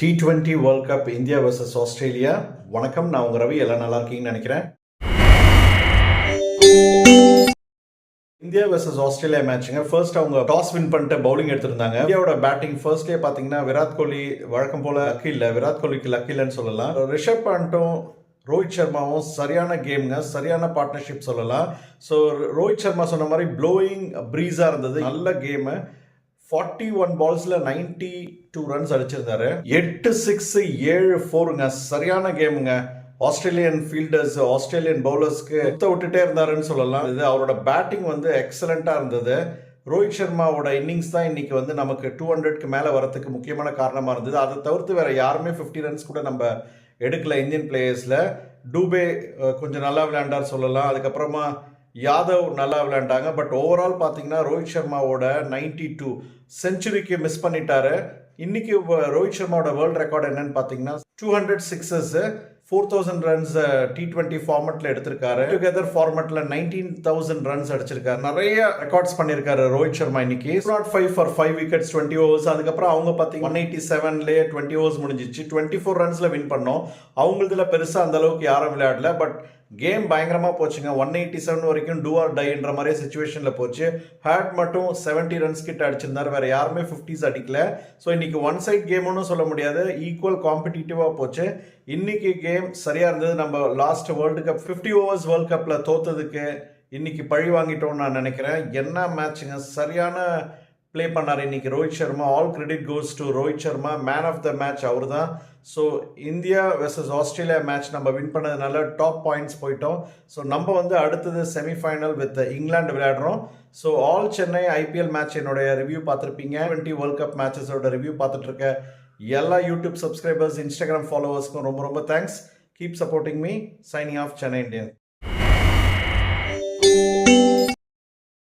T twenty world cup India versus Australia வணக்கம் நான் உங்கள் ரவி. எல்லாம் நல்லா இருக்கீங்கன்னு நினைக்கிறேன். இந்தியா வர்சஸ் ஆஸ்திரேலியா மேட்சுங்க ஃபர்ஸ்ட் அவங்க டாஸ் வின் பண்ணிட்டு பவுலிங் எடுத்திருந்தாங்க. இந்தியாவோட பேட்டிங் ஃபர்ஸ்டே பார்த்தீங்கன்னா விராட் கோலி வழக்கம் போல லக்கு இல்லை. விராட் கோலிக்கு லக்கு இல்லைன்னு சொல்லலாம். ரிஷப் பாண்ட்டும் ரோஹித் சர்மாவும் சரியான கேம்ங்க சரியான பார்ட்னர்ஷிப் சொல்லலாம். ஸோ ரோஹித் சர்மா சொன்ன மாதிரி ப்ளோயிங் ப்ரீஸாக இருந்தது. நல்ல கேமு ஃபார்ட்டி ஒன் பால்ஸ்ல நைன்டி டூ ரன்ஸ் அடிச்சிருந்தாரு. எட்டு சிக்ஸ் ஏழு ஃபோருங்க சரியான கேமுங்க ஆஸ்திரேலியன் ஃபீல்டர்ஸ் ஆஸ்திரேலியன் பவுலர்ஸ்க்கு சுத்த விட்டுட்டே இருந்தாருன்னு சொல்லலாம். இது அவரோட பேட்டிங் வந்து எக்ஸலண்டா இருந்தது. ரோஹித் சர்மாவோட இன்னிங்ஸ் தான் இன்னைக்கு வந்து நமக்கு டூ ஹண்ட்ரட்க்கு மேலே வரதுக்கு முக்கியமான காரணமாக இருந்தது. அதை தவிர்த்து வேற யாருமே ஃபிஃப்டி ரன்ஸ் கூட நம்ம எடுக்கல இந்தியன் பிளேயர்ஸில் டூபே கொஞ்சம் நல்லா விளையாண்டார் சொல்லலாம். அதுக்கப்புறமா யாதவ் நல்லா விளையாண்டாங்க. பட் ஓவரால் பார்த்தீங்கன்னா ரோஹித் சர்மாவோட நைன்டி டூ செஞ்சுரிக்கு மிஸ் பண்ணிட்டாரு. இன்னைக்கு ரோஹித் சர்மாவோட வேர்ல்ட் ரெக்கார்ட் என்னன்னு பார்த்தீங்கன்னா two hundred sixes four thousand runs T twenty ஃபார்மெட்டில் எடுத்திருக்காரு. டுகெதர் ஃபார்மெட்டில் நைன்டீன் தௌசண்ட் ரன்ஸ் அடிச்சிருக்காரு. நிறைய ரெக்கார்ட்ஸ் பண்ணியிருக்காரு ரோஹித் சர்மா இன்னைக்கு. Not five for five wickets twenty overs அதுக்கப்புறம் அவங்க பார்த்தீங்கன்னா ஒன் எயிட்டி செவன்லேயே டுவெண்ட்டி ஓவர்ஸ் முடிஞ்சிச்சு. டுவெண்ட்டி ஃபோர் ரன்ஸில் வின் பண்ணோம். அவங்களதுல பெருசாக அந்த அளவுக்கு யாரும் விளையாடல. பட் கேம் பயங்கரமாக போச்சுங்க. ஒன் எயிட்டி செவன் வரைக்கும் டூ ஆர் டைன்ற மாதிரி சுச்சுவேஷனில் போச்சு. ஹேட் மட்டும் செவன்ட்டி ரன்ஸ் கிட்ட அடிச்சிருந்தார். வேறு யாருமே ஃபிஃப்டிஸ் அடிக்கல. ஸோ இன்னைக்கு ஒன் சைட் கேம்னு சொல்ல முடியாது. ஈக்குவல் காம்படிட்டிவாக போச்சு. இன்னைக்கு கேம் சரியாக இருந்தது. நம்ம last world cup fifty overs world கப்பில் தோத்ததுக்கு இன்னைக்கு பழி வாங்கிட்டோம்னு நான் நினைக்கிறேன். என்ன மேட்சுங்க சரியான ப்ளே பண்ணார் இன்றைக்கி Rohit Sharma all credit goes to Rohit Sharma. Man of the match அவர் தான் so India versus Australia match நம்ம வின் பண்ணதுனால டாப் பாயிண்ட்ஸ் போயிட்டோம். ஸோ நம்ம வந்து அடுத்தது semifinal with England விளையாடுறோம். So all Chennai IPL match என்னுடைய ரிவ்யூ பார்த்துருப்பீங்க. டுவெண்ட்டி வேர்ல்ட் கப் மேட்சஸோட ரிவ்யூ பார்த்துட்ருக்க எல்லா யூடியூப் சப்ஸ்கிரைபர்ஸ் இன்ஸ்டாகிராம் ஃபாலோவர்ஸ்க்கும் ரொம்ப ரொம்ப thanks keep supporting me signing off Chennai Indian